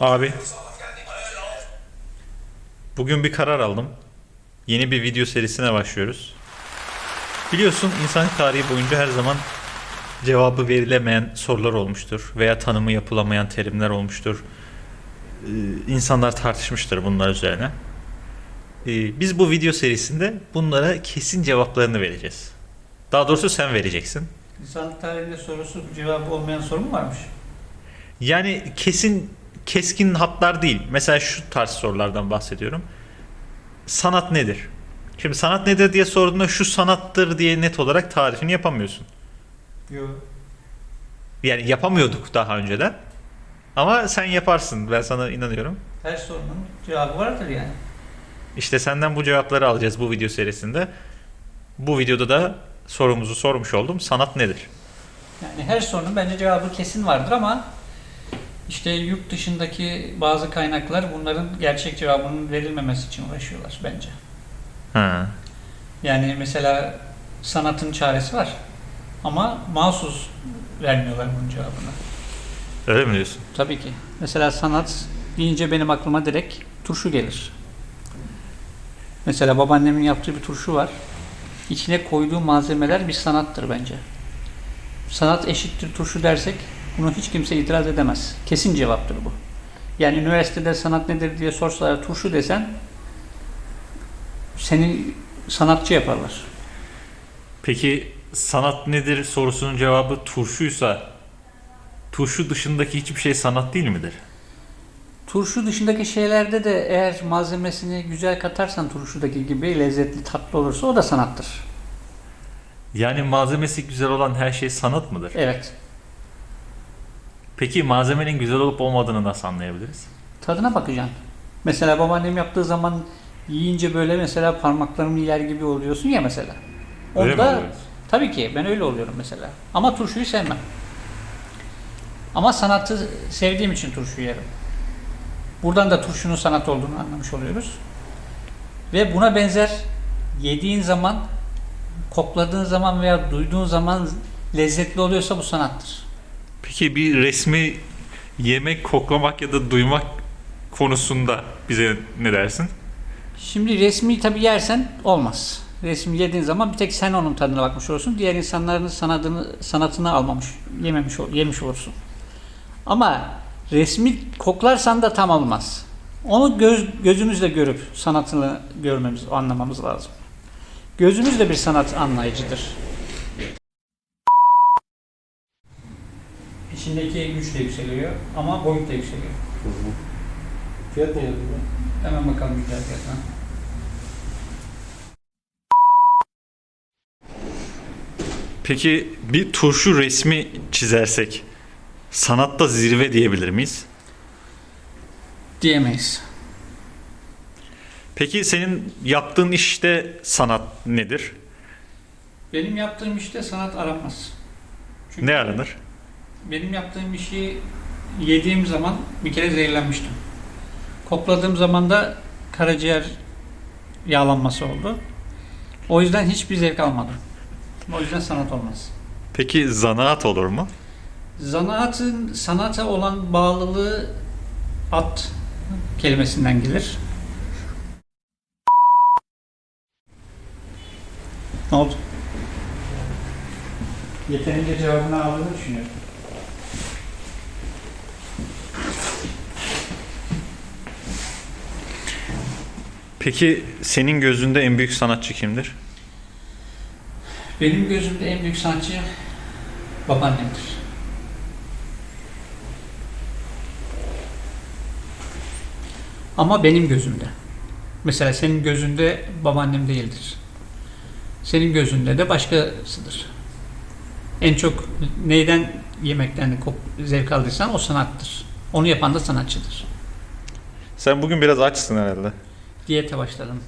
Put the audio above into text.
Abi. Bugün bir karar aldım. Yeni bir video serisine başlıyoruz. Biliyorsun insan tarihi boyunca her zaman cevabı verilemeyen sorular olmuştur veya tanımı yapılamayan terimler olmuştur. Ee, İnsanlar tartışmıştır bunlar üzerine. Ee, Biz bu video serisinde bunlara kesin cevaplarını vereceğiz. Daha doğrusu sen vereceksin. İnsanlık tarihinde sorusu cevabı olmayan soru mu varmış? Yani kesin keskin hatlar değil. Mesela şu tarz sorulardan bahsediyorum. Sanat nedir? Şimdi sanat nedir diye sorduğunda şu sanattır diye net olarak tarifini yapamıyorsun. Yok. Yani yapamıyorduk daha önceden. Ama sen yaparsın. Ben sana inanıyorum. Her sorunun cevabı vardır yani. İşte senden bu cevapları alacağız bu video serisinde. Bu videoda da sorumuzu sormuş oldum. Sanat nedir? Yani her sorunun bence cevabı kesin vardır ama işte yurt dışındaki bazı kaynaklar bunların gerçek cevabının verilmemesi için uğraşıyorlar bence. Ha. Yani mesela sanatın çaresi var ama mahsus vermiyorlar bunun cevabını. Öyle mi diyorsun? Tabii ki. Mesela sanat deyince benim aklıma direkt turşu gelir. Mesela babaannemin yaptığı bir turşu var. İçine koyduğu malzemeler bir sanattır bence. Sanat eşittir turşu dersek bunu hiç kimse itiraz edemez. Kesin cevaptır bu. Yani üniversitede sanat nedir diye sorsalar turşu desen seni sanatçı yaparlar. Peki sanat nedir sorusunun cevabı turşuysa turşu dışındaki hiçbir şey sanat değil midir? Turşu dışındaki şeylerde de eğer malzemesini güzel katarsan turşudaki gibi lezzetli tatlı olursa o da sanattır. Yani malzemesi güzel olan her şey sanat mıdır? Evet. Peki malzemenin güzel olup olmadığını nasıl anlayabiliriz? Tadına bakacaksın. Mesela babaannem yaptığı zaman yiyince böyle mesela parmaklarımı yer gibi oluyorsun ya mesela. Öyle mi Onda oluyoruz? tabii ki ben öyle oluyorum mesela. Ama turşuyu sevmem. Ama sanatı sevdiğim için turşu yerim. Buradan da turşunun sanat olduğunu anlamış oluyoruz. Ve buna benzer yediğin zaman, kokladığın zaman veya duyduğun zaman lezzetli oluyorsa bu sanattır. Peki bir resmi yemek, koklamak ya da duymak konusunda bize ne dersin? Şimdi resmi tabi yersen olmaz. Resmi yediğin zaman bir tek sen onun tadına bakmış olursun. Diğer insanların sanatını, sanatını almamış, yememiş, yemiş olursun. Ama resmi koklarsan da tam olmaz. Onu göz, gözümüzle görüp sanatını görmemiz, anlamamız lazım. Gözümüz de bir sanat anlayıcıdır. İçindeki güç de yükseliyor ama boyut da yükseliyor. Fiyat ne yazıyor? Hemen bakalım bir fiyatına. Peki bir turşu resmi çizersek sanatta zirve diyebilir miyiz? Diyemeyiz. Peki senin yaptığın işte sanat nedir? Benim yaptığım işte sanat aranmaz. Çünkü Ne aranır? Benim yaptığım işi yediğim zaman bir kere zehirlenmiştim. Kokladığım zaman da karaciğer yağlanması oldu. O yüzden hiçbir zevk almadım. O yüzden sanat olmaz. Peki zanaat olur mu? Zanaatın sanata olan bağlılığı at kelimesinden gelir. Ne oldu? Yeterince cevabını aldığını düşünüyorum. Peki senin gözünde en büyük sanatçı kimdir? Benim gözümde en büyük sanatçı babaannemdir. Ama benim gözümde. Mesela senin gözünde babaannem değildir. Senin gözünde de başkasıdır. En çok neyden yemekten zevk aldıysan o sanattır. Onu yapan da sanatçıdır. Sen bugün biraz açsın herhalde. Diyete başladım.